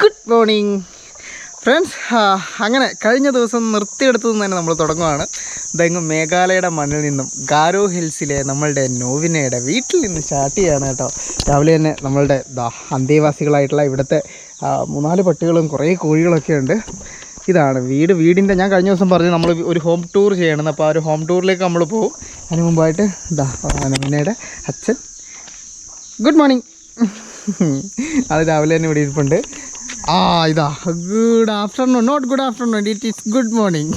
Good morning. Friends അങ്ങനെ കഴിഞ്ഞ ദിവസം നിർത്തിയെടുത്തു നിന്ന് തന്നെ നമ്മൾ തുടങ്ങുകയാണ് ഇതെങ്ങ് മേഘാലയയുടെ മണ്ണിൽ നിന്നും ഗാരോ ഹിൽസിലെ നമ്മളുടെ നോവിനയുടെ വീട്ടിൽ നിന്ന് സ്റ്റാർട്ട് ചെയ്യാണ് കേട്ടോ. രാവിലെ തന്നെ നമ്മളുടെ അന്തേവാസികളായിട്ടുള്ള ഇവിടുത്തെ മൂന്നാൽ പട്ടികളും കുറേ കോഴികളൊക്കെ ഉണ്ട്. ഇതാണ് വീട്. വീടിന്റെ ഞാൻ കഴിഞ്ഞ ദിവസം പറഞ്ഞു നമ്മൾ ഒരു ഹോം ടൂർ ചെയ്യണമെന്ന് അപ്പോൾ ആ ഒരു ഹോം ടൂറിലേക്ക് നമ്മൾ പോകും. അതിന് മുമ്പായിട്ട് ഇതാ നോവിനയുടെ അച്ഛൻ. Good morning. അത് രാവിലെ തന്നെ ഇവിടെ ഇരിപ്പുണ്ട്. ആ ഇതാ. Good afternoon not good afternoon it is good morning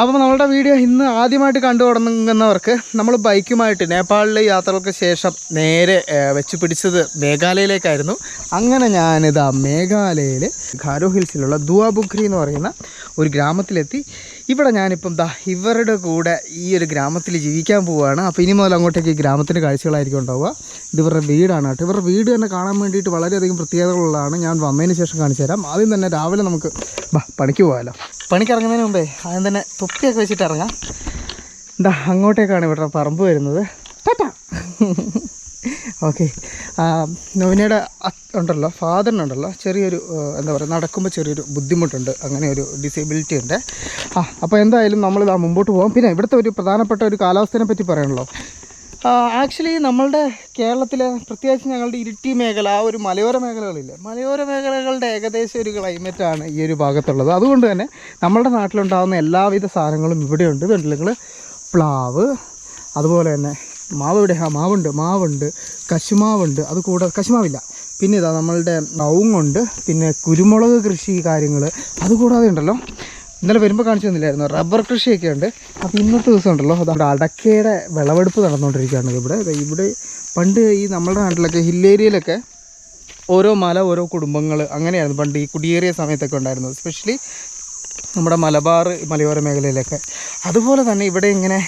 അപ്പോൾ നമ്മളുടെ വീഡിയോ ഇന്ന് ആദ്യമായിട്ട് കണ്ടു തുടങ്ങുന്നവർക്ക് നമ്മൾ ബൈക്കുമായിട്ട് നേപ്പാളിലെ യാത്രകൾക്ക് ശേഷം നേരെ വെച്ച് പിടിച്ചത് മേഘാലയയിലേക്കായിരുന്നു. അങ്ങനെ ഞാനിതാ മേഘാലയയിൽ ഖാരോ ഹിൽസിലുള്ള ദുവാബുഖ്രി എന്ന് പറയുന്ന ഒരു ഗ്രാമത്തിലെത്തി. ഇവിടെ ഞാനിപ്പം ദാ ഇവരുടെ കൂടെ ഈ ഒരു ഗ്രാമത്തിൽ ജീവിക്കാൻ പോവുകയാണ് അപ്പോൾ ഇനി മുതൽ അങ്ങോട്ടേക്ക് ഈ ഗ്രാമത്തിന്റെ കാഴ്ചകളായിരിക്കും ഉണ്ടാവുക. ഇത് ഇവരുടെ വീടാണ് കേട്ടോ. ഇവരുടെ വീട് തന്നെ കാണാൻ വേണ്ടിയിട്ട് വളരെയധികം പ്രത്യേകതകളുള്ളതാണ്. ഞാൻ വന്നതിന് ശേഷം കാണിച്ചു തരാം. ആദ്യം തന്നെ രാവിലെ നമുക്ക് പണിക്ക് പോകാമല്ലോ പണിക്ക് ഇറങ്ങുന്നതിന് മുമ്പേ ആദ്യം തന്നെ തൊപ്പിയൊക്കെ വെച്ചിട്ട് ഇറങ്ങാം. എന്താ അങ്ങോട്ടേക്കാണ് ഇവരുടെ പറമ്പ് വരുന്നത്. ടാറ്റാ. ഓക്കെ. നോവിനയുടെ ഉണ്ടല്ലോ ഫാദറിനുണ്ടല്ലോ ചെറിയൊരു എന്താ പറയുക നടക്കുമ്പോൾ ചെറിയൊരു ബുദ്ധിമുട്ടുണ്ട് അങ്ങനെ ഒരു ഡിസേബിലിറ്റി ഉണ്ട്. ആ അപ്പോൾ എന്തായാലും ഇതാ മുമ്പോട്ട് പോകാം പിന്നെ ഇവിടുത്തെ ഒരു പ്രധാനപ്പെട്ട ഒരു കാലാവസ്ഥയെ പറ്റി പറയണല്ലോ ആക്ച്വലി നമ്മളുടെ കേരളത്തിലെ പ്രത്യേകിച്ച് ഞങ്ങളുടെ ഇരിട്ടി മേഖല ആ ഒരു മലയോര മേഖലകളില്ലേ മലയോര മേഖലകളുടെ ഏകദേശം ഒരു ക്ലൈമറ്റാണ് ഈ ഒരു ഭാഗത്തുള്ളത്. അതുകൊണ്ട് തന്നെ നമ്മളുടെ നാട്ടിലുണ്ടാകുന്ന എല്ലാവിധ സാധനങ്ങളും ഇവിടെയുണ്ട്. നിങ്ങൾ പ്ലാവ് അതുപോലെ തന്നെ മാവ് ഇവിടെ ആ മാവുണ്ട്. മാവുണ്ട് കശുമാവുണ്ട്. അത് കൂടാതെ കശുമാവില്ല. പിന്നെ ഇതാ നമ്മളുടെ നൗങ്ങുണ്ട് പിന്നെ കുരുമുളക് കൃഷി കാര്യങ്ങൾ അതുകൂടാതെ ഉണ്ടല്ലോ. ഇന്നലെ വരുമ്പോൾ കാണിച്ചു തന്നില്ലായിരുന്നു? റബ്ബർ കൃഷിയൊക്കെ ഉണ്ട്. അപ്പോൾ ഇന്നത്തെ ദിവസം ഉണ്ടല്ലോ. അത് അടക്കയുടെ വിളവെടുപ്പ് നടന്നുകൊണ്ടിരിക്കുകയാണ് ഇവിടെ. ഇവിടെ പണ്ട് ഈ നമ്മുടെ നാട്ടിലൊക്കെ ഹില്ലേരിയയിലൊക്കെ ഓരോ മല ഓരോ കുടുംബങ്ങൾ അങ്ങനെയായിരുന്നു. പണ്ട് ഈ കുടിയേറിയ സമയത്തൊക്കെ ഉണ്ടായിരുന്നത്. സ്പെഷ്യലി നമ്മുടെ മലബാർ മലയോര മേഖലയിലൊക്കെ. അതുപോലെ തന്നെ ഇവിടെ ഇങ്ങനെ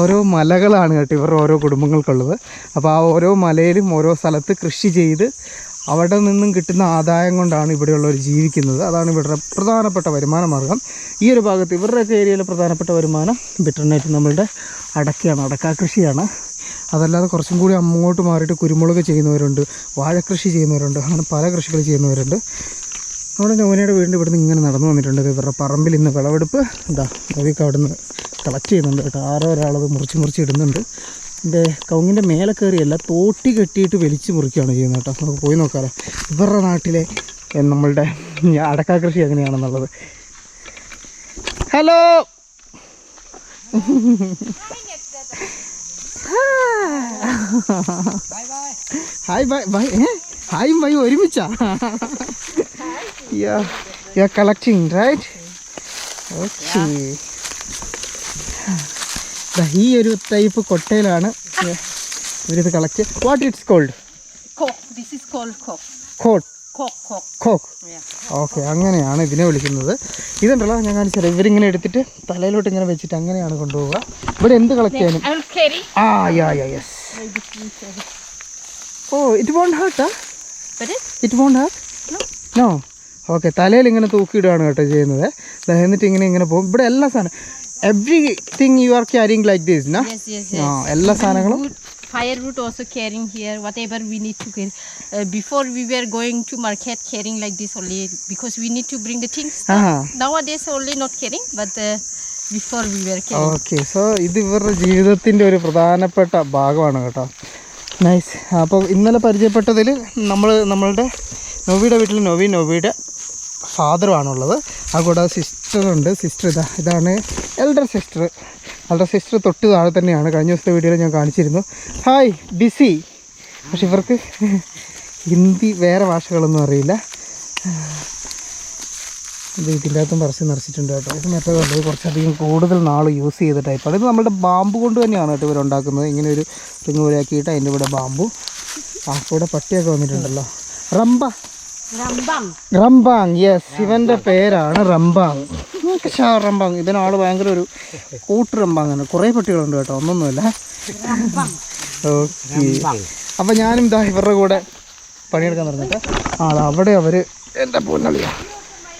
ഓരോ മലകളാണ് കേട്ടോ ഇവരുടെ ഓരോ കുടുംബങ്ങൾക്കുള്ളത്. അപ്പോൾ ആ ഓരോ മലയിലും ഓരോ സ്ഥലത്ത് കൃഷി ചെയ്ത് അവിടെ നിന്നും കിട്ടുന്ന ആദായം കൊണ്ടാണ് ഇവിടെയുള്ളവർ ജീവിക്കുന്നത്. അതാണ് ഇവരുടെ പ്രധാനപ്പെട്ട വരുമാന മാർഗം. ഈ ഒരു ഭാഗത്ത് ഇവരുടെയൊക്കെ ഏരിയയിലെ പ്രധാനപ്പെട്ട വരുമാനം ബിറ്റർനായിട്ട് നമ്മളുടെ അടക്കയാണ് അടക്കാ കൃഷിയാണ്. അതല്ലാതെ കുറച്ചും കൂടി അങ്ങോട്ട് മാറിയിട്ട് കുരുമുളക് ചെയ്യുന്നവരുണ്ട് വാഴക്കൃഷി ചെയ്യുന്നവരുണ്ട് അങ്ങനെ പല കൃഷികൾ ചെയ്യുന്നവരുണ്ട്. നമ്മുടെ നോനയുടെ വീടിന്റെ ഇവിടുന്ന് ഇങ്ങനെ നടന്നു വന്നിട്ടുണ്ട്. ഇവരുടെ പറമ്പിൽ ഇന്ന് വിളവെടുപ്പ്. എന്താ അതൊക്കെ അവിടെ നിന്ന് കളക്ട് ചെയ്യുന്നുണ്ട്. കേട്ടോ ആരോ ഒരാളത് മുറിച്ച് മുറിച്ച് ഇടുന്നുണ്ട്. എന്റെ കവുങ്ങിന്റെ മേലെ കയറിയല്ല തോട്ടി കെട്ടിയിട്ട് വലിച്ചു മുറിക്കുകയാണ് ചെയ്യുന്നത് കേട്ടോ. നമുക്ക് പോയി നോക്കാമല്ലോ ഇവരുടെ നാട്ടിലെ നമ്മളുടെ അടക്ക കൃഷി എങ്ങനെയാണെന്നുള്ളത്. ഹലോ! ഹായ് ബൈ ബൈ ഹായും ബൈ ഒരുമിച്ചാ Yeah, yeah collecting, right? Okay. ദാ ഈ ഒരു ടൈപ്പ് കൊട്ടയിലാണ് ഇവരിത് collect what it's called Cock. This is called cock. കോട്ട് Cock, cock. കോക്ക്. ഓക്കെ അങ്ങനെയാണ് ഇതിനെ വിളിക്കുന്നത് ഇതുണ്ടല്ലോ ഞാൻ കാണിച്ചത് ഇവരിങ്ങനെ എടുത്തിട്ട് തലയിലോട്ട് ഇങ്ങനെ വെച്ചിട്ട് അങ്ങനെയാണ് കൊണ്ടുപോവുക ഇവിടെ എന്ത് കളക്ട് ചെയ്യാനും. ആ yeah yeah yes oh it won't hurt? It won't hurt no okay തലയിൽ ഇങ്ങനെ തൂക്കിയിടുകയാണ് കേട്ടോ ചെയ്യുന്നത് എന്നിട്ട് ഇങ്ങനെ ഇങ്ങനെ പോകും ഇവിടെ എല്ലാ സാധനം everything you are carrying like this നാ. എല്ലാ സാധനങ്ങളും Wood, firewood also carrying here, whatever we need to carry. Uh, before we were going to market carrying like this only because we need to bring the things. now. -huh. Nowadays only not carrying, but uh, before we were carrying. Okay so ഇത് ഇവരുടെ ജീവിതത്തിന്റെ ഒരു പ്രധാനപ്പെട്ട ഭാഗമാണ് കേട്ടോ nice അപ്പോൾ ഇന്നലെ പരിചയപ്പെട്ടതിൽ നമ്മൾ നമ്മളുടെ നോവിയുടെ വീട്ടിൽ നോവി നോവിയുടെ ഫാദറുമാണുള്ളത് ആ കൂടെ സിസ്റ്ററുണ്ട് സിസ്റ്റർ ഇതാ ഇതാണ് എൽഡർ സിസ്റ്റർ എൽഡർ സിസ്റ്റർ തൊട്ട് താഴെ തന്നെയാണ്. കഴിഞ്ഞ ദിവസത്തെ വീഡിയോയിൽ ഞാൻ കാണിച്ചിരുന്നു. ഹായ് ബിസി പക്ഷെ ഇവർക്ക് ഹിന്ദി വേറെ ഭാഷകളൊന്നും അറിയില്ല. ഇത് ഇതിന്റെ അകത്തും പറിച്ച് നിറച്ചിട്ടുണ്ട് കേട്ടോ. ഇത് മറ്റേ ഇത് കുറച്ചധികം കൂടുതൽ നാൾ യൂസ് ചെയ്ത ടൈപ്പാണ് ഇത് നമ്മുടെ ബാമ്പ് കൊണ്ട് തന്നെയാണ് കേട്ടോ ഇവരുണ്ടാക്കുന്നത് ഇങ്ങനെ ഒരു റിങ് പോലെയാക്കിയിട്ട് അതിന്റെ ഇവിടെ ബാമ്പു. ആ കൂടെ പട്ടിയൊക്കെ വന്നിട്ടുണ്ടല്ലോ. റംബ. റംബാങ്. യെസ് ഇവന്റെ പേരാണ് റംബാങ്. ഷാ റംബാങ്. ഇതിനാൾ ഭയങ്കര ഒരു കൂട്ട് റംബാങ്ങാണ് കുറേ പട്ടികളുണ്ട് കേട്ടോ. ഒന്നൊന്നുമില്ല. ഓക്കെ അപ്പം ഞാനും ഇതാ ഇവരുടെ കൂടെ പണിയെടുക്കാൻ തുടങ്ങിയിട്ട് ആ അവിടെ അവർ എന്റെ പൊന്നളിയാ.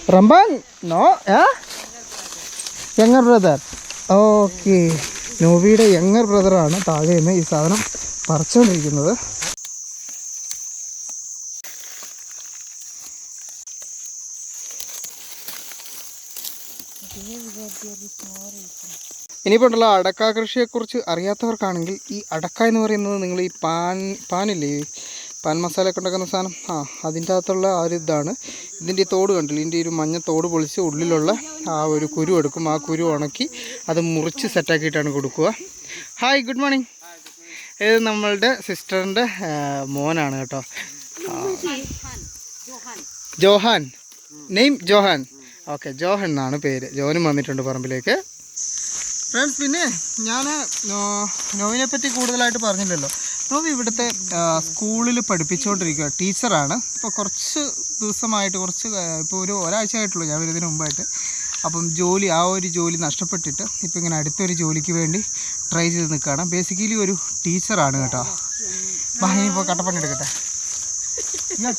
Ramban? No Yeah? Younger brother okay നോബിയുടെ younger ബ്രദറാണ് താഴെ നിന്ന് ഈ സാധനം പറിച്ചുകൊണ്ടിരിക്കുന്നത് ഇനിയിപ്പോണ്ടല്ലോ അടക്ക കൃഷിയെക്കുറിച്ച് അറിയാത്തവർക്കാണെങ്കിൽ ഈ അടക്ക എന്ന് പറയുന്നത് നിങ്ങൾ ഈ പാൻ പാനില്ലേ പാൻ മസാല ഒക്കെ ഉണ്ടാക്കുന്ന സാധനം. ആ അതിന്റെ അകത്തുള്ള ആ ഒരു ഇതാണ്. ഇതിന്റെ ഈ തോട് കണ്ടില്ല? ഇതിന്റെ ഒരു മഞ്ഞ തോട് പൊളിച്ച് ഉള്ളിലുള്ള ആ ഒരു കുരു എടുക്കും. ആ കുരു ഉണക്കി അത് മുറിച്ച് സെറ്റാക്കിയിട്ടാണ് കൊടുക്കുക. ഹായ് ഗുഡ് മോർണിംഗ് ഇത് നമ്മളുടെ സിസ്റ്ററിന്റെ മോനാണ് കേട്ടോ. ജോഹാൻ. നെയിം ജോഹാൻ. ഓക്കെ ജോഹൻ എന്നാണ് പേര്. ജോനും വന്നിട്ടുണ്ട് പറമ്പിലേക്ക്. ഫ്രണ്ട്സ് പിന്നെ ഞാൻ നോവിനെ പറ്റി കൂടുതലായിട്ട് പറഞ്ഞില്ലല്ലോ. നോവി ഇവിടുത്തെ സ്കൂളിൽ പഠിപ്പിച്ചുകൊണ്ടിരിക്കുക ടീച്ചറാണ്. ഇപ്പോൾ കുറച്ച് ദിവസമായിട്ട് കുറച്ച് ഇപ്പോൾ ഒരു ഒരാഴ്ച ആയിട്ടുള്ളൂ ഞാൻ വരുന്നതിന് മുമ്പായിട്ട്. അപ്പം ജോലി ആ ഒരു ജോലി നഷ്ടപ്പെട്ടിട്ട് ഇപ്പോൾ ഇങ്ങനെ അടുത്തൊരു ജോലിക്ക് വേണ്ടി ട്രൈ ചെയ്ത് നിൽക്കുകയാണ് ബേസിക്കലി ഒരു ടീച്ചറാണ് കേട്ടോ. ബാഹി ഇപ്പോൾ കട്ടപ്പണി എടുക്കട്ടെ. You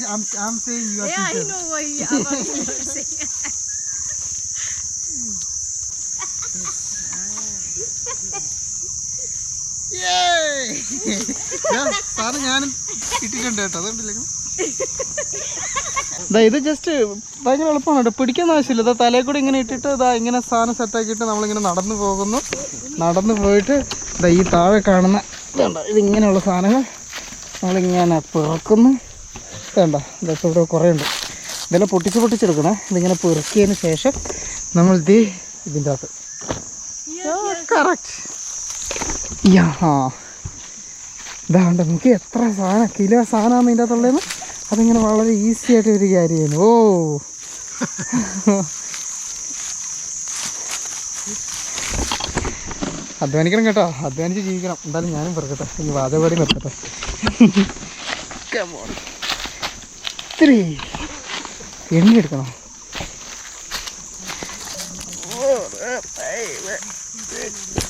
സാറ് ഞാനും ഇട്ടിട്ടുണ്ട് കേട്ടോ. അതുകൊണ്ടില്ലേ ഇതാ ഇത് ജസ്റ്റ് ഭയങ്കര എളുപ്പമാണ്? കേട്ടോ പിടിക്കുന്ന ആവശ്യമില്ല. ഇതാ തലയിൽ കൂടി ഇങ്ങനെ ഇട്ടിട്ട് ഇതാ ഇങ്ങനെ സാധനം സെറ്റാക്കിയിട്ട് നമ്മളിങ്ങനെ നടന്നു പോകുന്നു. നടന്നു പോയിട്ട് ഇതാ ഈ താഴെ കാണുന്ന വേണ്ട ഇതിങ്ങനെയുള്ള സാധനങ്ങൾ നമ്മളിങ്ങനെ പിറക്കുന്നു. വേണ്ട ഇതൊക്കെ ഇവിടെ കുറേ ഉണ്ട് ഇതെല്ലാം പൊട്ടിച്ച് പൊട്ടിച്ചെടുക്കണേ ഇതിങ്ങനെ പിറക്കിയതിന് ശേഷം നമ്മൾ ഇത് ഇതിന്റെ അകത്ത്. കറക്റ്റ് ഇതാണ്ട് നമുക്ക് എത്ര സാധനം കിലോ സാധനമാണ് ഇതിന്റെ അകത്തുള്ളതെന്ന്? അതിങ്ങനെ വളരെ ഈസി ആയിട്ട് ഒരു കാര്യമാണ് ഓ. അധ്വാനിക്കണം കേട്ടോ. അധ്വാനിച്ച് ജീവിക്കണം. എന്തായാലും ഞാനും പറക്കട്ടെ. ഇനി വാചകപാടി നിർത്തട്ടെ. ഇത്തിരി എണ്ണ എടുക്കണം?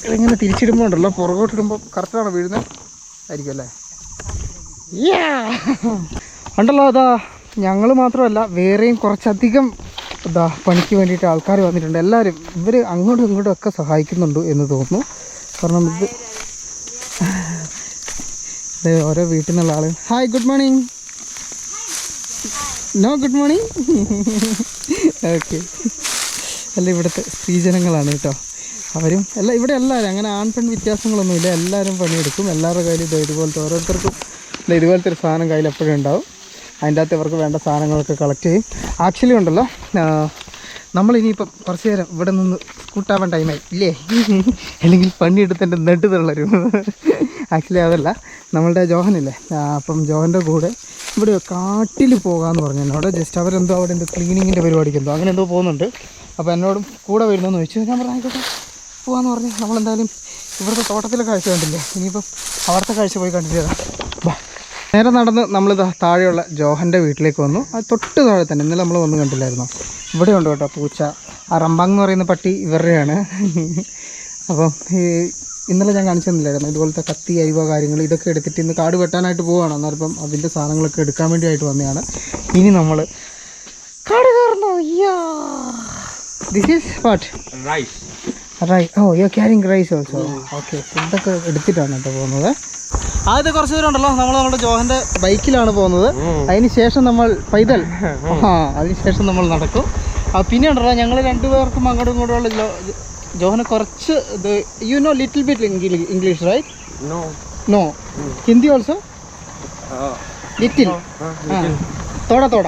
ഇതിങ്ങനെ തിരിച്ചിടുമ്പോൾ ഉണ്ടല്ലോ പുറകോട്ടിടുമ്പോൾ കറക്റ്റാണ് വീഴുന്നത് ആയിരിക്കും അല്ലേ? ഉണ്ടല്ലോ അതാ ഞങ്ങൾ മാത്രമല്ല വേറെയും കുറച്ചധികം ഇതാ പണിക്ക് വേണ്ടിയിട്ട് ആൾക്കാർ വന്നിട്ടുണ്ട്. എല്ലാവരും ഇവർ അങ്ങോട്ടും ഇങ്ങോട്ടും ഒക്കെ സഹായിക്കുന്നുണ്ട് എന്ന് തോന്നുന്നു. കാരണം ഇത് അതെ ഓരോ വീട്ടിൽ നിന്നുള്ള ആൾ hi good morning no good morning okay അല്ല ഇവിടുത്തെ സ്ത്രീജനങ്ങളാണ് കേട്ടോ. അവരും എല്ലാം ഇവിടെ എല്ലാവരും അങ്ങനെ ആൺ പെൺ വ്യത്യാസങ്ങളൊന്നുമില്ല എല്ലാവരും പണിയെടുക്കും. എല്ലാവരുടെ കയ്യിൽ ഇത് ഇതുപോലത്തെ ഓരോരുത്തർക്കും ഇത് ഇതുപോലത്തെ ഒരു സാധനം കയ്യിൽ എപ്പോഴും ഉണ്ടാവും. അതിന്റെ അകത്ത് ഇവർക്ക് വേണ്ട സാധനങ്ങളൊക്കെ കളക്ട് ചെയ്യും. ആക്ച്വലി ഉണ്ടല്ലോ നമ്മളിനിയിപ്പം കുറച്ച് നേരം ഇവിടെ നിന്ന് കൂട്ടാവാൻ ടൈമായി ഇല്ലേ? അല്ലെങ്കിൽ പണിയെടുത്ത് എന്റെ നെട്ട് തള്ളരും ആക്ച്വലി അതല്ല നമ്മളുടെ ജോഹനില്ലേ അപ്പം ജോഹന്റെ കൂടെ ഇവിടെ കാട്ടിൽ പോകാമെന്ന് പറഞ്ഞു എന്നോട്. ജസ്റ്റ് അവരെന്തോ അവിടെ എന്തോ ക്ലീനിങ്ങിന്റെ പരിപാടിക്ക് എന്തോ അങ്ങനെ എന്തോ പോകുന്നുണ്ട്. അപ്പോൾ എന്നോടും കൂടെ വരുന്നതെന്ന് ചോദിച്ചു. ഞാൻ പറഞ്ഞു ആയിക്കോട്ടെ. പോകാമെന്ന് പറഞ്ഞു നമ്മളെന്തായാലും ഇവിടുത്തെ തോട്ടത്തിലെ കാഴ്ച കണ്ടില്ലേ? ഇനിയിപ്പം അവിടുത്തെ കാഴ്ച പോയി കണ്ടിട്ട് വരാം. ബാ. നേരെ നടന്ന് നമ്മളിതാ താഴെയുള്ള ജോഹന്റെ വീട്ടിലേക്ക് വന്നു. അത് തൊട്ട് താഴെ തന്നെ ഇന്നലെ നമ്മൾ വന്ന് കണ്ടില്ലായിരുന്നു? ഇവിടെ ഉണ്ട് കേട്ടോ പൂച്ച. ആ റമ്പാങ് എന്ന് പറയുന്ന പട്ടി ഇവരുടെയാണ്. അപ്പം ഈ ഇന്നലെ ഞാൻ കാണിച്ചു തന്നില്ലായിരുന്നു? ഇതുപോലത്തെ കത്തി അരിവ കാര്യങ്ങൾ ഇതൊക്കെ എടുത്തിട്ട് ഇന്ന് കാട് വെട്ടാനായിട്ട് പോവുകയാണ് അന്നേരം അതിന്റെ സാധനങ്ങളൊക്കെ എടുക്കാൻ വേണ്ടിയായിട്ട് വന്നതാണ്. ഇനി നമ്മൾ കാട് കയറുന്നു. This is what rice. Rice oh you carrying rice also okay ഫുഡൊക്കെ എടുത്തിട്ടാണ് കേട്ടോ പോകുന്നത്. ആദ്യത്തെ കുറച്ച് ദൂരം ഉണ്ടല്ലോ. നമ്മൾ നമ്മുടെ ജോഹന്റെ ബൈക്കിലാണ് പോകുന്നത്. അതിന് ശേഷം നമ്മൾ പൈതൽ. ആ അതിന് ശേഷം നമ്മൾ നടക്കും. ആ പിന്നെ ഉണ്ടല്ലോ ഞങ്ങൾ രണ്ടുപേർക്കും അങ്ങോട്ടും ഇങ്ങോട്ടുമുള്ള ഉള്ള ജോഹന് കുറച്ച് ഇത് you know little bit English right no no Hindi also little തോട തോട.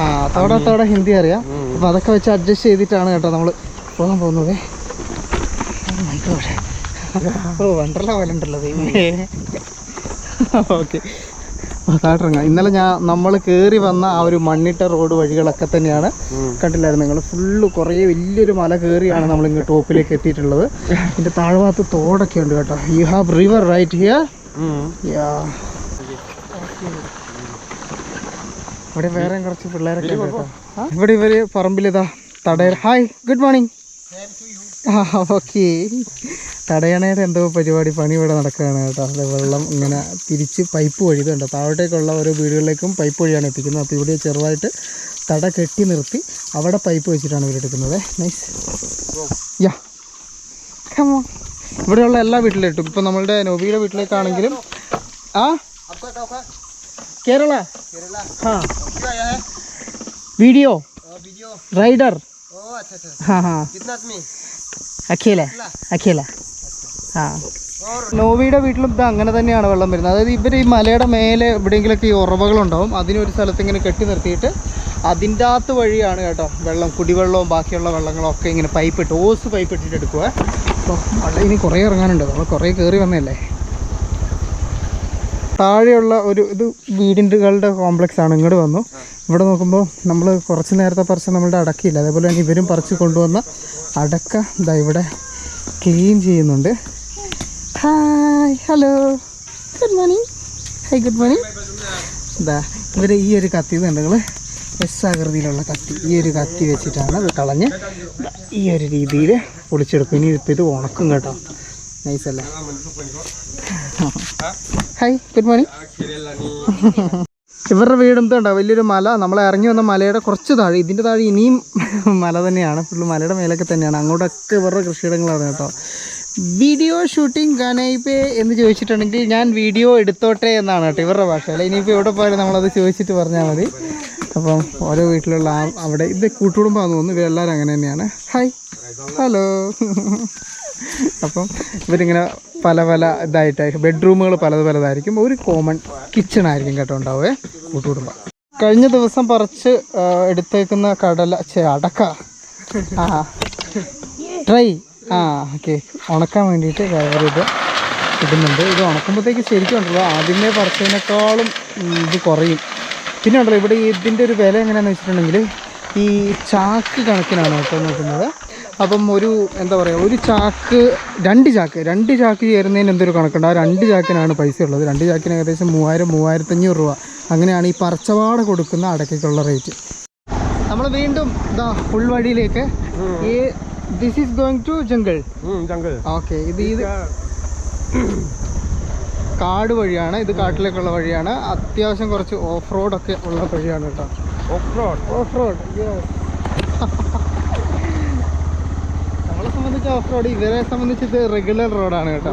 ആ തോട തോട ഹിന്ദി അറിയാം. അപ്പൊ അതൊക്കെ വെച്ച് അഡ്ജസ്റ്റ് ചെയ്തിട്ടാണ് കേട്ടോ നമ്മൾ പോകാൻ പോകുന്നത്? Oh. ഓ വണ്ടർല പോലെ ഉണ്ടല്ലോ ഓക്കെ താട്ടിറങ്ങാം ഇന്നലെ ഞാൻ നമ്മൾ കയറി വന്ന ആ ഒരു മണ്ണിട്ട റോഡ് വഴികളൊക്കെ തന്നെയാണ്. കണ്ടില്ലായിരുന്നു നിങ്ങൾ? ഫുള്ള് കുറേ വലിയൊരു മല കയറിയാണ് നമ്മൾ ഇങ്ങ് ടോപ്പിലേക്ക് എത്തിയിട്ടുള്ളത്. ഇതിന്റെ താഴ്ഭാഗത്ത് തോടൊക്കെ ഉണ്ട് കേട്ടോ. You have river right here. Yeah ഇവിടെ വേറെ കുറച്ച് പിള്ളേരൊക്കെ കേട്ടോ. ഇവിടെ ഇവർ പറമ്പിലിതാ തടയ ഹായ് ഗുഡ് മോർണിംഗ് ആ ഓക്കെ. തടയണയുടെ എന്തോ പരിപാടി പണി ഇവിടെ നടക്കുകയാണ് കേട്ടോ. അത് വെള്ളം ഇങ്ങനെ തിരിച്ച് പൈപ്പ് വഴി ഇതുണ്ട്. താഴോട്ടേക്കുള്ള ഓരോ വീടുകളിലേക്കും പൈപ്പ് വഴിയാണ് എത്തിക്കുന്നത്. അപ്പോൾ ഇവിടെ ചെറുതായിട്ട് തട കെട്ടി നിർത്തി അവിടെ പൈപ്പ് വെച്ചിട്ടാണ് ഇവരെടുക്കുന്നത് നൈസ് യാ കമോ ഇവിടെയുള്ള എല്ലാ വീട്ടിലും ഇപ്പം ഇപ്പോൾ നമ്മളുടെ നോബിയുടെ വീട്ടിലേക്കാണെങ്കിലും ആ? കേരള? हाँ वीडियो राइडर हाँ हाँ അഖില അഖില ആ നോവിയുടെ വീട്ടിലും ഇത് അങ്ങനെ തന്നെയാണ് വെള്ളം വരുന്നത് അതായത് ഇവർ ഈ മലയുടെ മേലെ എവിടെയെങ്കിലുമൊക്കെ ഈ ഉറവകളുണ്ടാവും അതിനൊരു സ്ഥലത്ത് ഇങ്ങനെ കെട്ടി നിർത്തിയിട്ട് അതിൻ്റെ അകത്ത് വഴിയാണ് കേട്ടോ വെള്ളം കുടിവെള്ളവും ബാക്കിയുള്ള വെള്ളങ്ങളും ഒക്കെ ഇങ്ങനെ പൈപ്പ് ഇട്ട് ഓസ് പൈപ്പ് ഇട്ടിട്ട് എടുക്കുക അപ്പോൾ വെള്ളം ഇനി കുറേ ഇറങ്ങാനുണ്ട് നമ്മൾ കുറേ കയറി വന്നതല്ലേ താഴെയുള്ള ഒരു ഇത് വീടിന്റെകളുടെ കോംപ്ലക്സ് ആണ്. ഇങ്ങോട്ട് വന്നു. ഇവിടെ നോക്കുമ്പോൾ നമ്മൾ കുറച്ച് നേരത്തെ പറിച്ച നമ്മളുടെ അടക്കയില്ല. അതേപോലെ തന്നെ ഇവരും പറിച്ച് കൊണ്ടുവന്ന അടക്ക ഇതാ ഇവിടെ ക്ലീൻ ചെയ്യുന്നുണ്ട്. Hi hello good morning hi good morning ഇതാ ഇവർ ഈ ഒരു കത്തി നിങ്ങൾ എസ് ആകൃതിയിലുള്ള കത്തി. ഈ ഒരു കത്തി വെച്ചിട്ടാണ് അത് കളഞ്ഞ് ഈ ഒരു രീതിയിൽ പൊളിച്ചെടുക്കും. ഇനി ഇപ്പോൾ ഇത് ഉണക്കും കേട്ടോ. നൈസല്ലേ? ഹായ് ഗുഡ് മോർണിംഗ് ഇവരുടെ വീടും ഉണ്ടാവും വലിയൊരു മല. നമ്മൾ ഇറങ്ങി വന്ന മലയുടെ കുറച്ച് താഴെ. ഇതിന്റെ താഴെ ഇനിയും മല തന്നെയാണ്. ഫുള്ള് മലയുടെ മേലൊക്കെ തന്നെയാണ്. അങ്ങോട്ടൊക്കെ ഇവരുടെ കൃഷിയിടങ്ങളാണ് കേട്ടോ. വീഡിയോ ഷൂട്ടിംഗ് ഗനൈപേ എന്ന് ചോദിച്ചിട്ടുണ്ടെങ്കിൽ ഞാൻ വീഡിയോ എടുത്തോട്ടെ എന്നാണ് കേട്ടോ ഇവരുടെ ഭാഷ. അല്ല ഇനിയിപ്പോൾ എവിടെ പോയാലും നമ്മളത് ചോദിച്ചിട്ട് പറഞ്ഞാൽ മതി. അപ്പം ഓരോ വീട്ടിലുള്ള ആ അവിടെ ഇത് കൂട്ടുകുടുംബമാണെന്ന് തോന്നുന്നു. ഇവരെല്ലാവരും അങ്ങനെ തന്നെയാണ്. ഹായ് ഹലോ അപ്പം ഇവരിങ്ങനെ പല പല ഇതായിട്ടായിരിക്കും ബെഡ്റൂമുകൾ പലത് പലതായിരിക്കും. ഒരു കോമൺ കിച്ചൺ ആയിരിക്കും കേട്ടോ ഉണ്ടാവേ കൂട്ടുകുടുംബം. കഴിഞ്ഞ ദിവസം പറിച്ച് എടുത്തേക്കുന്ന കടല ചേ അടക്ക. ആ. ട്രൈ ആ ഓക്കെ. ഉണക്കാൻ വേണ്ടിയിട്ട് ഇത് ഇടുന്നുണ്ട്. ഇത് ഉണക്കുമ്പോഴത്തേക്ക് ശരിക്കും ഉണ്ടല്ലോ ആദ്യമേ പറിച്ചതിനേക്കാളും ഇത് കുറയും. പിന്നെ ഉണ്ടല്ലോ ഇവിടെ ഇതിന്റെ ഒരു വില എങ്ങനെയാണെന്ന് വെച്ചിട്ടുണ്ടെങ്കിൽ ഈ ചാക്ക് കണക്കിനാണ് കേട്ടോ നോക്കുന്നത്. അപ്പം ഒരു എന്താ പറയുക ഒരു ചാക്ക് രണ്ട് ചാക്ക് രണ്ട് ചാക്ക് ചേരുന്നതിന് എന്തൊരു കണക്കുണ്ട്? ആ രണ്ട് ചാക്കിനാണ് പൈസ ഉള്ളത്. രണ്ട് ചാക്കിന് ഏകദേശം മൂവായിരം മൂവായിരത്തഞ്ഞൂറ് രൂപ. അങ്ങനെയാണ് ഈ പറച്ചവാട് കൊടുക്കുന്ന അടക്കയ്ക്കുള്ള റേറ്റ് നമ്മൾ വീണ്ടും ഇതാ ഉൾവഴിയിലേക്ക് ഈ this is going to jungle jungle okay ഇത് ഇത് കാട് വഴിയാണ് ഇത് കാട്ടിലേക്കുള്ള വഴിയാണ്. അത്യാവശ്യം കുറച്ച് ഓഫ് റോഡ് ഒക്കെ ഉള്ള വഴിയാണ് കേട്ടോ. ഓഫ് റോഡ് ഓഫ് റോഡ് നമ്മളെ സംബന്ധിച്ച് ഓഫ് റോഡ് ഇവരെ സംബന്ധിച്ച് ഇത് റെഗുലർ റോഡാണ് കേട്ടോ.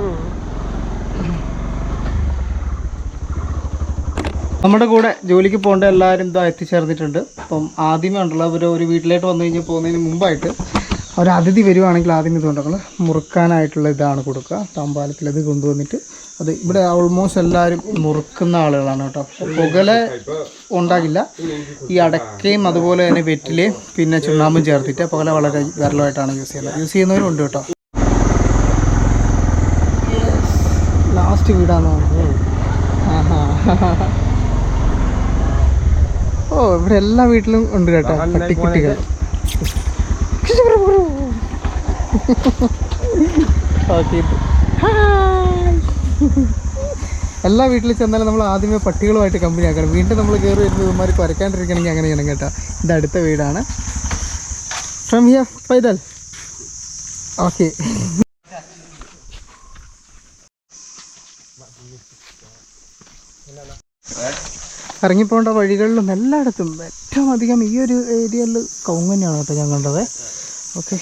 നമ്മുടെ കൂടെ ജോലിക്ക് പോകേണ്ട എല്ലാവരും ഇതാ എത്തിച്ചേർന്നിട്ടുണ്ട്. അപ്പം ആദ്യമേ ഉണ്ടല്ലോ അവർ ഒരു വീട്ടിലോട്ട് വന്നു കഴിഞ്ഞ് പോകുന്നതിന് മുമ്പായിട്ട് ഒരു അതിഥി വരുവാണെങ്കിൽ ആദ്യം ഇതുണ്ടല്ലോ മുറുക്കാനായിട്ടുള്ള ഇതാണ് കൊടുക്കുക തമ്പാലത്തിൽ അത് കൊണ്ടുവന്നിട്ട് അത് ഇവിടെ ഓൾമോസ്റ്റ് എല്ലാവരും മുറുക്കുന്ന ആളുകളാണ് കേട്ടോ പുകല ഉണ്ടാകില്ല ഈ അടക്കയും അതുപോലെ തന്നെ വെറ്റിൽ പിന്നെ ചുണ്ണാമ്പും ചേർത്തിട്ട് പുകല വളരെ വിരളമായിട്ടാണ് യൂസ് ചെയ്യുന്നത് യൂസ് ചെയ്യുന്നവരും ഉണ്ട് കേട്ടോ ലാസ്റ്റ് വീടാണ് ഓ ഇവിടെ എല്ലാ വീട്ടിലും ഉണ്ട് കേട്ടോ പട്ടിക്കുട്ടികൾ ഓക്കെ എല്ലാ വീട്ടിൽ ചെന്നാലും നമ്മൾ ആദ്യമേ പട്ടികളുമായിട്ട് കമ്പനി ആക്കണം. വീണ്ടും നമ്മൾ കയറി വരുന്നത് ഇവന്മാർ കുരക്കാണ്ടിരിക്കണമെങ്കിൽ അങ്ങനെ ചെയ്യണം കേട്ടോ ഇത് അടുത്ത വീടാണ്. ഫ്രം ഹിയർ പൈതൽ ഓക്കെ ഇറങ്ങിപ്പോണ്ട വഴികളിലും എല്ലായിടത്തും ഏറ്റവും അധികം ഈ ഒരു ഏരിയയിൽ കൗങ്ങനെയാണ് കേട്ടോ ഞാൻ കണ്ടത് ഓക്കെ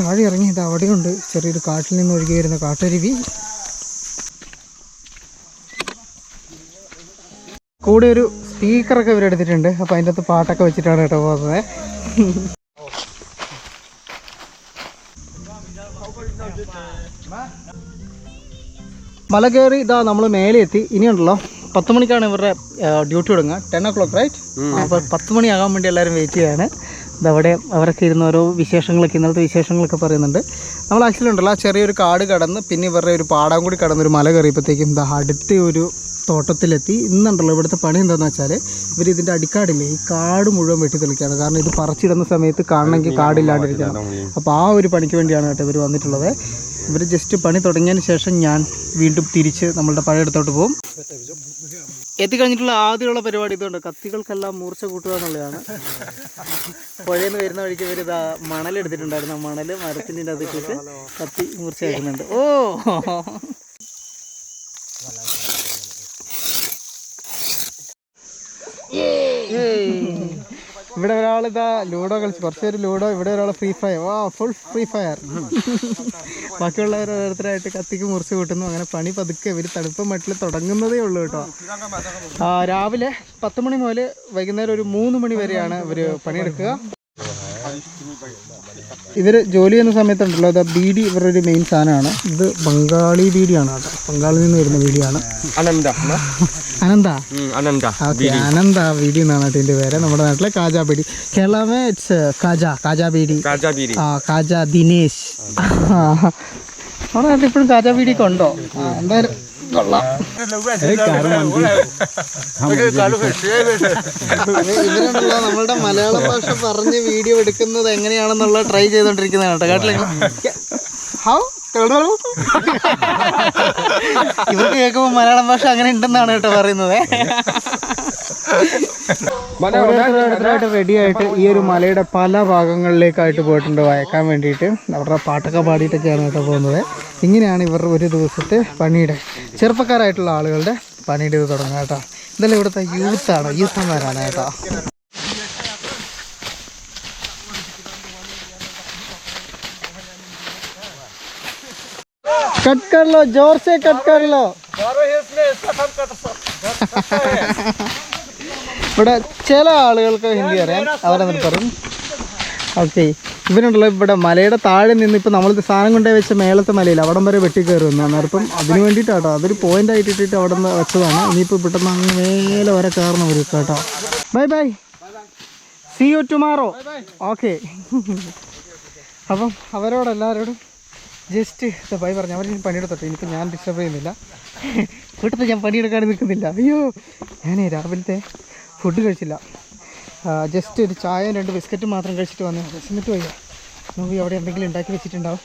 താഴെ ഇറങ്ങി ഇത് അവിടെയുണ്ട്. ചെറിയൊരു കാട്ടിൽ നിന്ന് ഒഴുകി വരുന്ന കാട്ടരുവി. കൂടെ ഒരു സ്പീക്കറൊക്കെ ഇവരെടുത്തിട്ടുണ്ട് അപ്പോൾ അതിന്റെ അകത്ത് പാട്ടൊക്കെ വെച്ചിട്ടാണ് കേട്ടോ പോകുന്നത്. മല കയറി ഇതാ നമ്മൾ മേലെ എത്തി. ഇനിയുണ്ടല്ലോ. പത്ത് മണിക്കാണ് ഇവരുടെ ഡ്യൂട്ടി തുടങ്ങുക. Ten o'clock right? അപ്പോൾ പത്ത് മണിയാകാൻ വേണ്ടി എല്ലാവരും വെയിറ്റ് ചെയ്യാണ്. ഇതവിടെ അവരൊക്കെ ഇരുന്ന് ഓരോ വിശേഷങ്ങളൊക്കെ ഇന്നലത്തെ വിശേഷങ്ങളൊക്കെ പറയുന്നുണ്ട്. നമ്മൾ ആക്ച്വലി ഉണ്ടല്ലോ ആ ചെറിയൊരു കാട് കടന്ന് പിന്നെ ഇവരുടെ ഒരു പാടം കൂടി കടന്ന് ഒരു മല കയറിയപ്പോഴത്തേക്കും ഇതാ അടുത്ത ഒരു തോട്ടത്തിലെത്തി. ഇന്നുണ്ടല്ലോ ഇവിടുത്തെ പണി എന്താണെന്ന് വെച്ചാൽ ഇവർ ഇതിന്റെ അടിക്കാടില്ലേ ഈ കാട് മുഴുവൻ വെട്ടി തെളിക്കുകയാണ്. കാരണം ഇത് പറിച്ചിടുന്ന സമയത്ത് കാണണമെങ്കിൽ കാടില്ലാണ്ടിരിക്കണം. അപ്പോൾ ആ ഒരു പണിക്ക് വേണ്ടിയാണ് കേട്ടോ ഇവർ വന്നിട്ടുള്ളത്. ഇവർ ജസ്റ്റ് പണി തുടങ്ങിയതിന് ശേഷം ഞാൻ വീണ്ടും തിരിച്ച് നമ്മളുടെ പഴയടുത്തോട്ട് പോകും. എത്തിക്കഴിഞ്ഞിട്ടുള്ള ആദ്യമുള്ള പരിപാടി ഇതുണ്ട്. കത്തികൾക്കെല്ലാം മൂർച്ച കൂട്ടുക എന്നുള്ളതാണ്. പുഴയിൽ നിന്ന് വരുന്ന വഴിക്ക് ഇവർ ഇതാ മണലെടുത്തിട്ടുണ്ടായിരുന്നു മണൽ മരത്തിന്റെ അത് കത്തി കത്തി മൂർച്ചയാക്കുന്നുണ്ട്. ഓ! ഇവിടെ ഒരാൾ ഇതാ ലൂഡോ കളിച്ചു കുറച്ച് പേര് ലൂഡോ ഇവിടെ ഒരാൾ ഫ്രീ ഫയർ. വാ ഫുൾ ഫ്രീ ഫയർ ബാക്കിയുള്ളവർ ഓരോരുത്തരായിട്ട് കത്തിക്ക് മുറിച്ച് കൂട്ടുന്നു. അങ്ങനെ പണി പതുക്കെ ഇവർ തണുപ്പ് മട്ടിൽ തുടങ്ങുന്നതേ ഉള്ളൂ കേട്ടോ. രാവിലെ പത്ത് മണി മുതൽ വൈകുന്നേരം ഒരു മൂന്ന് മണി വരെയാണ് ഇവർ പണിയെടുക്കുക. ഇവർ ജോലി ചെയ്യുന്ന സമയത്തുണ്ടല്ലോ അത് ബീഡി ഒരു മെയിൻ സാധനമാണ്. ഇത് ബംഗാളി ബീഡിയാണ് കേട്ടോ. ബംഗാളിൽ നിന്ന് വരുന്ന ബീഡിയാണ്. അനന്ത. ഓക്കെ അനന്ത ബീഡി എന്നാണ് അതിന്റെ പേര്. നമ്മുടെ നാട്ടിലെ കാജാ ബീഡി. കേരളമേ ഇറ്റ്സ് കാജ കാജാ ബീഡി. ആ കാജ ദിനേശ്. നമ്മുടെ നാട്ടിൽ ഇപ്പോഴും കാജാ ബീഡി ഒക്കെ ഉണ്ടോ എന്തായാലും കൊള്ളാം. ഇവരുണ്ടല്ലോ നമ്മളുടെ മലയാള ഭാഷ പറഞ്ഞ് വീഡിയോ എടുക്കുന്നത് എങ്ങനെയാണെന്നുള്ള ട്രൈ ചെയ്തോണ്ടിരിക്കുന്നതാണ് കേട്ടോ. കേട്ടില്ല ഹൗ ഇവർക്ക് കേൾക്കുമ്പോൾ മലയാളം ഭാഷ അങ്ങനെ ഉണ്ടെന്നാണ് കേട്ടോ പറയുന്നത്. ഓരോരുത്തരായിട്ട് റെഡിയായിട്ട് ഈ ഒരു മലയുടെ പല ഭാഗങ്ങളിലേക്കായിട്ട് പോയിട്ടുണ്ട് വായിക്കാൻ വേണ്ടിയിട്ട്. അവരുടെ പാട്ടൊക്കെ പാടിയിട്ടൊക്കെയാണ് കേട്ടോ പോകുന്നത്. ഇങ്ങനെയാണ് ഇവർ ഒരു ദിവസത്തെ പണിയുടെ ചെറുപ്പക്കാരായിട്ടുള്ള ആളുകളുടെ പണിയുടെ ഇത് തുടങ്ങുക കേട്ടോ. ഇതെല്ലാം ഇവിടുത്തെ യൂത്താണ് യൂത്തന്മാരാണ് കേട്ടോ. कट कर लो जोर से कट कर लो ഇവിടെ ചില ആളുകൾക്ക് ഹിന്ദി അറിയാം അവരെന്നിട്ട് പറയും ഓക്കെ ഇവരുണ്ടല്ലോ ഇവിടെ മലയുടെ താഴെ നിന്ന് ഇപ്പം നമ്മൾ സാധനം കൊണ്ടേ വെച്ച മേളത്തെ മലയിൽ അവിടം വരെ വെട്ടി കയറുന്നു അന്നേരം അതിന് വേണ്ടിയിട്ടാട്ടോ അതൊരു പോയിന്റ് ആയിട്ട് ഇട്ടിട്ട് അവിടെ നിന്ന് വെച്ചതാണ് ഇനിയിപ്പോൾ ഇവിടുന്ന് അങ്ങ് മേലെ വരെ കയറുന്ന ഒരു കേട്ടോ bye bye see you tomorrow okay അപ്പം അവരോടെല്ലാവരോടും ജസ്റ്റ് ഭയ പറഞ്ഞു അവർ പണിയെടുത്തോട്ടെ എനിക്ക് ഞാൻ ഡിസ്റ്റർബ് ചെയ്യുന്നില്ല. വീട്ടിൽ ഞാൻ പണിയെടുക്കാൻ നിൽക്കുന്നില്ല. അയ്യോ ഞാൻ രാവിലത്തെ ഫുഡ് കഴിച്ചില്ല. ജസ്റ്റ് ഒരു ചായയും രണ്ട് ബിസ്ക്കറ്റ് മാത്രം കഴിച്ചിട്ട് വന്നു ബിസ്മിറ്റ് വയ്യ. നമുക്ക് അവിടെ എന്തെങ്കിലും ഉണ്ടാക്കി വെച്ചിട്ടുണ്ടാവും.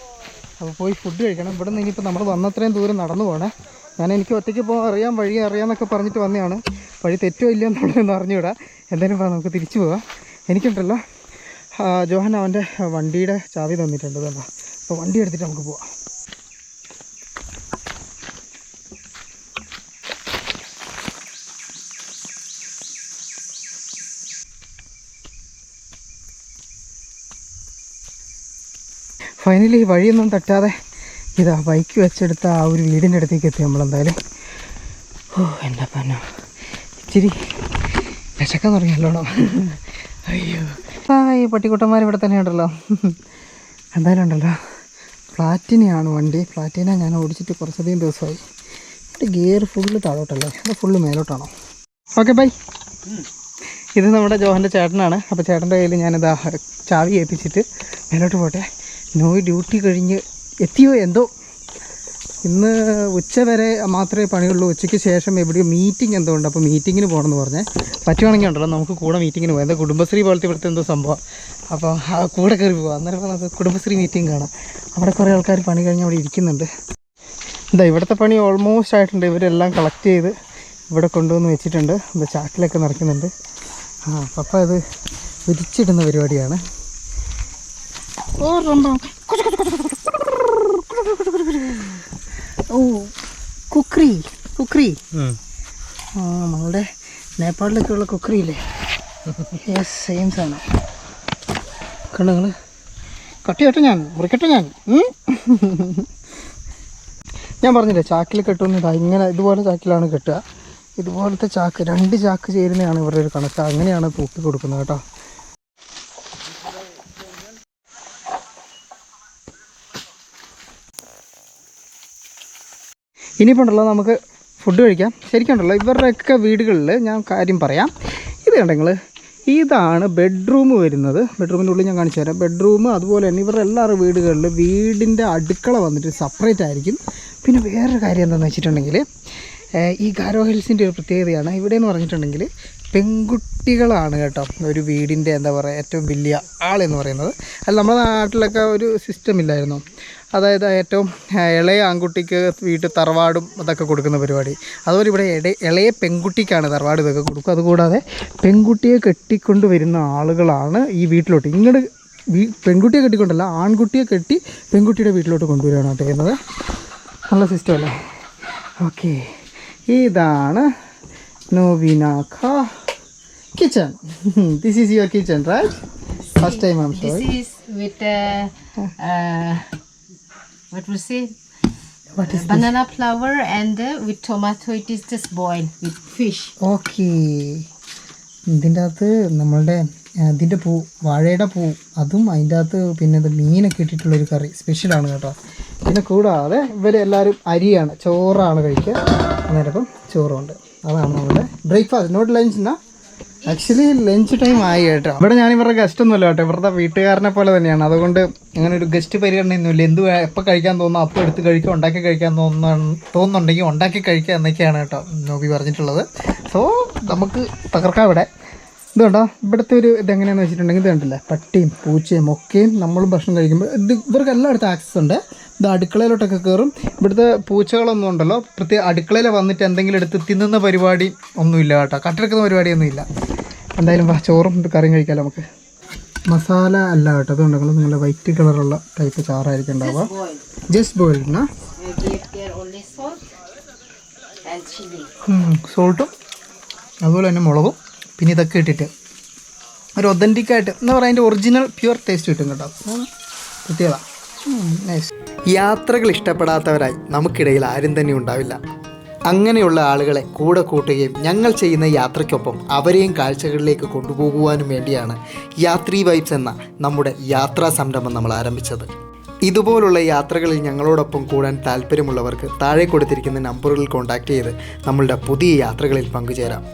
അപ്പോൾ പോയി ഫുഡ് കഴിക്കണം. ഇവിടെ നിന്ന് ഇനിയിപ്പോൾ നമ്മൾ വന്നത്രയും ദൂരം നടന്നു പോകണേ ഞാൻ എനിക്ക് ഒറ്റയ്ക്ക് പോകാൻ അറിയാം വഴി അറിയാമെന്നൊക്കെ പറഞ്ഞിട്ട് വന്നതാണ്. വഴി തെറ്റോ ഇല്ലയോ എന്നുള്ളതെന്ന് അറിഞ്ഞുകൂടാ. എന്തായാലും നമുക്ക് തിരിച്ചു പോകാം എനിക്കുണ്ടല്ലോ. ജോഹൻ അവന്റെ വണ്ടിയുടെ ചാവി തന്നിട്ടുണ്ട്. കേട്ടോ അപ്പോൾ വണ്ടി എടുത്തിട്ട് നമുക്ക് പോവാം. ഫൈനലി വഴിയൊന്നും തട്ടാതെ ഇതാ ബൈക്ക് വെച്ചെടുത്ത ആ ഒരു വീടിന്റെ അടുത്തേക്ക് എത്തി നമ്മളെന്തായാലും. ഓ എന്താ പറഞ്ഞോ? ഇച്ചിരി വിശക്കാൻ തുടങ്ങിയല്ലോടോ അയ്യോ. ആ ഈ പട്ടിക്കുട്ടന്മാർ ഇവിടെ തന്നെ ഉണ്ടല്ലോ. എന്തായാലും ഉണ്ടല്ലോ. പ്ലാറ്റിനയാണ് വണ്ടി. പ്ലാറ്റിന ഞാൻ ഓടിച്ചിട്ട് കുറച്ചധികം ദിവസമായി. ഇവിടെ ഗിയർ ഫുള്ള് താഴോട്ടല്ലേ? അത് ഫുള്ള് മേലോട്ടാണോ? Okay bye. ഇത് നമ്മുടെ ജോഹന്റെ ചേട്ടനാണ്. അപ്പോൾ ചേട്ടന്റെ കയ്യിൽ ഞാനിതാ ചാവി ഏൽപ്പിച്ചിട്ട് മേലോട്ട് പോട്ടെ. നോയ് ഡ്യൂട്ടി കഴിഞ്ഞ് എത്തിയോ എന്തോ? ഇന്ന് ഉച്ച വരെ മാത്രമേ പണിയുള്ളൂ. ഉച്ചയ്ക്ക് ശേഷം എവിടെയോ മീറ്റിംഗ് എന്തോ ഉണ്ട് അപ്പോൾ മീറ്റിങ്ങിന് പോകണമെന്ന് പറഞ്ഞേ. പറ്റുവാണെങ്കിൽ ഉണ്ടല്ലോ നമുക്ക് കൂടെ മീറ്റിങ്ങിന് പോകാം. എന്താ കുടുംബശ്രീ പോലത്തെ ഇവിടുത്തെ എന്തോ സംഭവം? അപ്പോൾ ആ കൂടെ കയറി പോകാം അന്നേരം നമുക്ക് കുടുംബശ്രീ മീറ്റിംഗ് കാണാം. അവിടെ കുറേ ആൾക്കാർ പണി കഴിഞ്ഞ് അവിടെ ഇരിക്കുന്നുണ്ട്. എന്താ ഇവിടുത്തെ പണി ഓൾമോസ്റ്റ് ആയിട്ടുണ്ട്. ഇവരെല്ലാം കളക്ട് ചെയ്ത് ഇവിടെ കൊണ്ടുവന്ന് വെച്ചിട്ടുണ്ട്. എന്താ ചാക്കിലൊക്കെ നിറയ്ക്കുന്നുണ്ട്. ആ പപ്പ ഇത് വിരിച്ചിടുന്ന പരിപാടിയാണ് ഓ കുക്രി കുക്രി. ആ നമ്മളുടെ നേപ്പാളിലൊക്കെയുള്ള കുക്രി ഇല്ലേ യെസ് സെയിം സാധനം. കണ്ടോ നിങ്ങൾ കട്ടിയട്ടെ ഞാൻ മുറിക്കട്ടെ ഞാൻ. ഞാൻ പറഞ്ഞില്ലേ ചാക്കിൽ കെട്ടുന്ന ഇതാ ഇങ്ങനെ ഇതുപോലെ ചാക്കിലാണ് കെട്ടുക. ഇതുപോലത്തെ ചാക്ക് രണ്ട് ചാക്ക് ചേരുന്നതാണ് ഇവരുടെ ഒരു കണക്ക്. അങ്ങനെയാണ് തൂക്കി കൊടുക്കുന്നത് കേട്ടോ. ഇനിയിപ്പോൾ ഉണ്ടല്ലോ നമുക്ക് ഫുഡ് കഴിക്കാം. ശരിക്കുണ്ടല്ലോ ഇവരുടെയൊക്കെ വീടുകളിൽ ഞാൻ കാര്യം പറയാം. ഇത് കണ്ടെങ്കിൽ ഇതാണ് ബെഡ്റൂം വരുന്നത്. ബെഡ്റൂമിന്റെ ഉള്ളിൽ ഞാൻ കാണിച്ചു തരാം. ബെഡ്റൂം അതുപോലെ തന്നെ ഇവരുടെ എല്ലാവരുടെ വീടുകളിൽ വീടിന്റെ അടുക്കള വന്നിട്ട് സെപ്പറേറ്റ് ആയിരിക്കും. പിന്നെ വേറൊരു കാര്യം എന്താണെന്ന് വെച്ചിട്ടുണ്ടെങ്കിൽ ഈ ഗാരോ ഹിൽസിന്റെ ഒരു പ്രത്യേകതയാണ്. ഇവിടെ എന്ന് പറഞ്ഞിട്ടുണ്ടെങ്കിൽ പെൺകുട്ടികളാണ് കേട്ടോ ഒരു വീടിന്റെ എന്താ പറയുക ഏറ്റവും വലിയ ആളെന്ന് പറയുന്നത്. അല്ല നമ്മുടെ നാട്ടിലൊക്കെ ഒരു സിസ്റ്റം ഇല്ലായിരുന്നു. അതായത് ഏറ്റവും ഇളയ ആൺകുട്ടിക്ക് വീട്ടിൽ തറവാടും അതൊക്കെ കൊടുക്കുന്ന പരിപാടി. അതുപോലെ ഇവിടെ ഇട ഇളയ പെൺകുട്ടിക്കാണ് തറവാട് ഇതൊക്കെ കൊടുക്കും അതുകൂടാതെ പെൺകുട്ടിയെ കെട്ടിക്കൊണ്ട് വരുന്ന ആളുകളാണ് ഈ വീട്ടിലോട്ട് ഇങ്ങോട്ട് വീ പെൺകുട്ടിയെ കെട്ടിക്കൊണ്ടല്ല ആൺകുട്ടിയെ കെട്ടി പെൺകുട്ടിയുടെ വീട്ടിലോട്ട് കൊണ്ടുവരികയാണ് ചെയ്യുന്നത്. നല്ല സിസ്റ്റം അല്ലേ? ഓക്കെ ഇതാണ് നോവിനാഖ kitchen this is your kitchen right first time am sorry with uh, uh, what we say What is banana this? flour and uh, with tomato. It is just boiled with fish. okay ഇതിന്റെ അകത്ത് നമ്മളുടെ ഇതിന്റെ പൂ വാഴയുടെ പൂ അതും അതിന്റെ അകത്ത് പിന്നെ ഇത് മീനൊക്കെ ഇട്ടിട്ടുള്ളൊരു കറി സ്പെഷ്യലാണ് കേട്ടോ പിന്നെ കൂടാതെ ഇവർ എല്ലാവരും അരിയാണ് ചോറാണ് കഴിക്കുക അന്നേരം ചോറുണ്ട് അതാണ് നമ്മുടെ ബ്രേക്ക്ഫാസ്റ്റ് നോട്ട് ലഞ്ച് എന്നാ ആക്ച്വലി ലഞ്ച് ടൈം ആയി കേട്ടോ. ഇവിടെ ഞാൻ ഇവരുടെ ഗസ്റ്റ് ഒന്നുമല്ല കേട്ടോ. ഇവരുടെ വീട്ടുകാരനെ പോലെ തന്നെയാണ്. അതുകൊണ്ട് അങ്ങനെ ഒരു ഗസ്റ്റ് പരിഗണനയൊന്നുമില്ല. എന്ത് എപ്പോൾ കഴിക്കാൻ തോന്നുന്നു? അപ്പോൾ എടുത്ത് കഴിക്കുക ഉണ്ടാക്കി കഴിക്കാൻ തോന്നുന്നു തോന്നുന്നുണ്ടെങ്കിൽ ഉണ്ടാക്കി കഴിക്കുക എന്നൊക്കെയാണ് കേട്ടോ നോബി പറഞ്ഞിട്ടുള്ളത്. സോ നമുക്ക് തകർക്കാം ഇവിടെ. ഇതുണ്ടോ ഇവിടുത്തെ ഒരു ഇതെങ്ങനെയാണെന്ന് വെച്ചിട്ടുണ്ടെങ്കിൽ ഇത് കണ്ടില്ല? പട്ടിയും പൂച്ചയും ഒക്കെയും നമ്മളും ഭക്ഷണം കഴിക്കുമ്പോൾ ഇത് ഇവർക്ക് എല്ലായിടത്തും ആക്സസ് ഉണ്ട്. ഇത് അടുക്കളയിലോട്ടൊക്കെ കയറും ഇവിടുത്തെ പൂച്ചകളൊന്നും ഉണ്ടല്ലോ. പ്രത്യേക അടുക്കളയിൽ വന്നിട്ട് എന്തെങ്കിലും എടുത്ത് തിന്നുന്ന പരിപാടി ഒന്നുമില്ല കേട്ടോ. കട്ടെടുക്കുന്ന പരിപാടിയൊന്നുമില്ല. എന്തായാലും വാ ചോറും കറിയും കഴിക്കാമല്ലോ നമുക്ക്. മസാല അല്ല കേട്ടോ. അതുകൊണ്ട് നിങ്ങളുടെ വൈറ്റ് കളറുള്ള ടൈപ്പ് ചാറായിരിക്കും ഉണ്ടാവുക. Just boiled. സോൾട്ടും അതുപോലെ തന്നെ മുളകും. പിന്നെ ഇതൊക്കെ ഇട്ടിട്ട് ഒരു ഒതന്റിക്കായിട്ട് എന്താ പറയുക അതിന്റെ ഒറിജിനൽ പ്യുവർ ടേസ്റ്റ് കിട്ടും കേട്ടോ. പ്രത്യേകത. നൈസ് യാത്രകൾ ഇഷ്ടപ്പെടാത്തവരായി നമുക്കിടയിൽ ആരും തന്നെ ഉണ്ടാവില്ല. അങ്ങനെയുള്ള ആളുകളെ കൂടെ കൂട്ടുകയും ഞങ്ങൾ ചെയ്യുന്ന യാത്രയ്ക്കൊപ്പം അവരെയും കാഴ്ചകളിലേക്ക് കൊണ്ടുപോകുവാനും വേണ്ടിയാണ് യാത്രി വൈബ്സ് എന്ന നമ്മുടെ യാത്രാ സംരംഭം നമ്മൾ ആരംഭിച്ചത്. ഇതുപോലുള്ള യാത്രകളിൽ ഞങ്ങളോടൊപ്പം കൂടാൻ താല്പര്യമുള്ളവർക്ക് താഴെ കൊടുത്തിരിക്കുന്ന നമ്പറുകളിൽ കോൺടാക്റ്റ് ചെയ്ത് നമ്മളുടെ പുതിയ യാത്രകളിൽ പങ്കുചേരാം.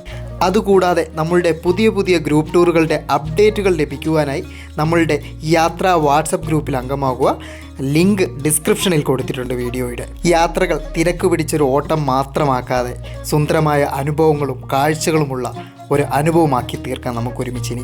അതുകൂടാതെ നമ്മളുടെ പുതിയ പുതിയ ഗ്രൂപ്പ് ടൂറുകളുടെ അപ്ഡേറ്റുകൾ ലഭിക്കുവാനായി നമ്മളുടെ യാത്രാ വാട്സപ്പ് ഗ്രൂപ്പിൽ അംഗമാകുക ലിങ്ക് ഡിസ്ക്രിപ്ഷനിൽ കൊടുത്തിട്ടുണ്ട് വീഡിയോയുടെ. യാത്രകൾ തിരക്ക് പിടിച്ചൊരു ഓട്ടം മാത്രമാക്കാതെ സുന്ദരമായ അനുഭവങ്ങളും കാഴ്ചകളുമുള്ള ഒരു അനുഭവമാക്കി തീർക്കാൻ നമുക്കൊരുമിച്ചിനി.